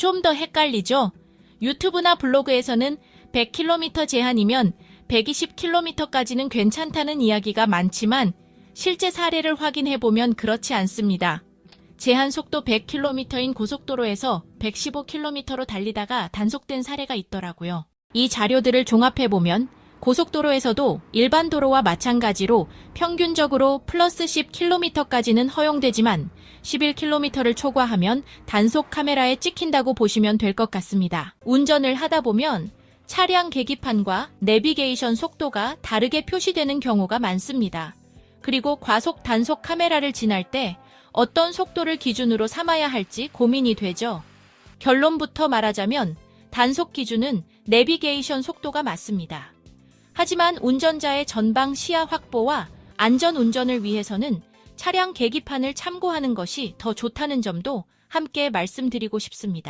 좀 더 헷갈리죠? 유튜브나 블로그에서는 100km 제한이면 120km까지는 괜찮다는 이야기가 많지만 실제 사례를 확인해보면 그렇지 않습니다. 제한 속도 100km인 고속도로에서 115km로 달리다가 단속된 사례가 있더라고요. 이 자료들을 종합해보면 고속도로에서도 일반 도로와 마찬가지로 평균적으로 플러스 10km까지는 허용되지만 11km를 초과하면 단속 카메라에 찍힌다고 보시면 될 것 같습니다. 운전을 하다 보면 차량 계기판과 내비게이션 속도가 다르게 표시되는 경우가 많습니다. 그리고 과속 단속 카메라를 지날 때 어떤 속도를 기준으로 삼아야 할지 고민이 되죠. 결론부터 말하자면 단속 기준은 내비게이션 속도가 맞습니다. 하지만 운전자의 전방 시야 확보와 안전 운전을 위해서는 차량 계기판을 참고하는 것이 더 좋다는 점도 함께 말씀드리고 싶습니다.